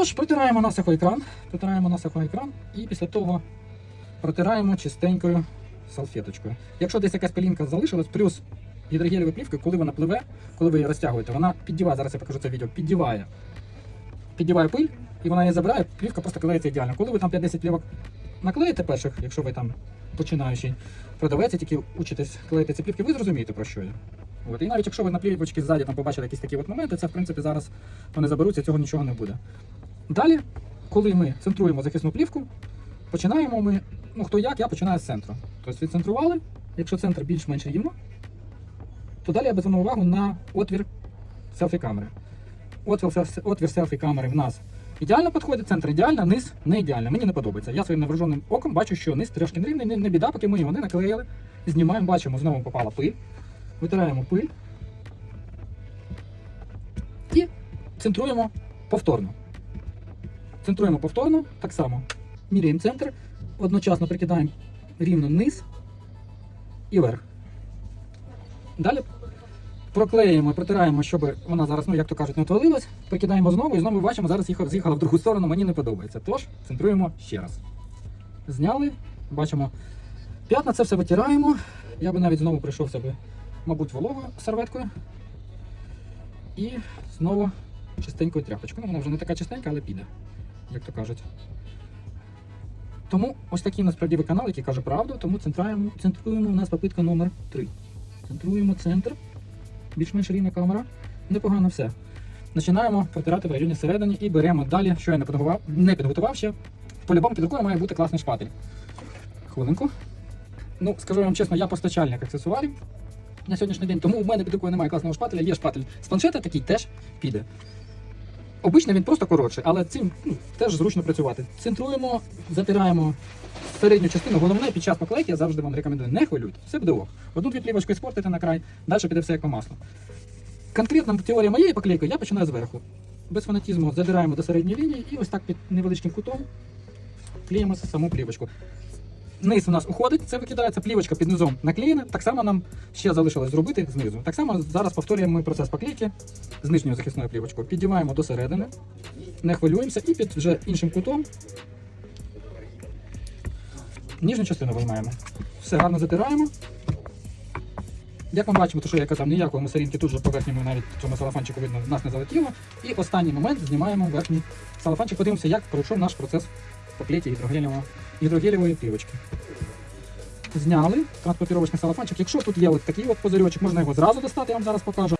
Тож, протираємо насухо екран, протираємо насухо екран і після того протираємо чистенькою салфеточкою. Якщо десь якась пилінка залишилась, плюс гідрогелєва плівка, коли вона пливе, коли ви її розтягуєте, вона піддіває, зараз я покажу це відео, піддіває. Піддіває пиль, і вона її забирає, плівка просто клеїться ідеально. Коли ви там 5-10 плівок наклеїте перших, якщо ви там починаючий продавець, тільки учитесь клеїти ці плівки, ви зрозумієте про що я. От. І навіть якщо ви на плівочці ззаді там побачили якісь такі от моменти, це в принципі зараз вони заберуться, цього нічого не буде. Далі, коли ми центруємо захисну плівку, починаємо ми, ну хто як, я починаю з центру. Тобто відцентрували, якщо центр більш-менш рівно, то далі я би звернув увагу на отвір селфі-камери. Отвір, отвір селфі-камери в нас ідеально підходить, центр ідеально, низ не ідеально. Мені не подобається. Я своїм невраженим оком бачу, що низ трошки нерівний, не, не біда, поки ми його не наклеїли. Знімаємо, бачимо, знову попала пиль. Витираємо пиль. І центруємо повторно. Центруємо повторно, так само. Міряємо центр, одночасно прикидаємо рівно низ і вверх. Далі проклеїмо, протираємо, щоб вона зараз, ну як то кажуть, не отвалилась. Прикидаємо знову і знову бачимо, зараз з'їхала в другу сторону, мені не подобається. Тож центруємо ще раз. Зняли, бачимо п'ятна, це все витираємо. Я би навіть знову прийшовся би, мабуть, вологою серветкою. І знову чистенькою тряпочкою. Ну, вона вже не така чистенька, але піде, як то кажуть. Тому ось такий у нас правдивий канал, який каже правду, тому центруємо, центруємо у нас попитка номер 3. Центруємо центр. Більш-менш рівна камера. Непогано все. Починаємо протирати в районі середини і беремо далі, що я не підготував, не підготував ще. По-любому під рукою має бути класний шпатель. Хвилинку. Ну, скажу вам чесно, я постачальник аксесуарів на сьогоднішній день, тому в мене під рукою немає класного шпателя, є шпатель з планшета, такий теж піде. Обично він просто коротший, але цим ну, теж зручно працювати. Центруємо, затираємо середню частину. Головне під час поклейки я завжди вам рекомендую, не хвилюйте, все буде ок. Одну-дві плівочки спортите на край, далі піде все як по маслу. Конкретна теорія моєї поклейки я починаю зверху. Без фанатізму задираємо до середньої лінії і ось так під невеличким кутом клеїмо саму плівочку. Низ у нас уходить, це викидається, плівочка під низом наклеєна. Так само нам ще залишилось зробити знизу. Так само зараз повторюємо ми процес поклейки з нижньою захисною плівочкою. Підіймаємо до середини, не хвилюємося і під вже іншим кутом нижню частину виймаємо. Все гарно затираємо. Як ми бачимо, то що я казав, ніякої мусорінки тут же поверхні навіть цьому салафанчику видно, нас не залетіло. І останній момент знімаємо верхній салафанчик. Подивимося, як пройшов наш процес поклейки гідрогелєвого- гідрогелєвої плівочки. Зняли транспортировочний салафанчик. Якщо тут є от такий от позирьочок, можна його зразу достати, я вам зараз покажу.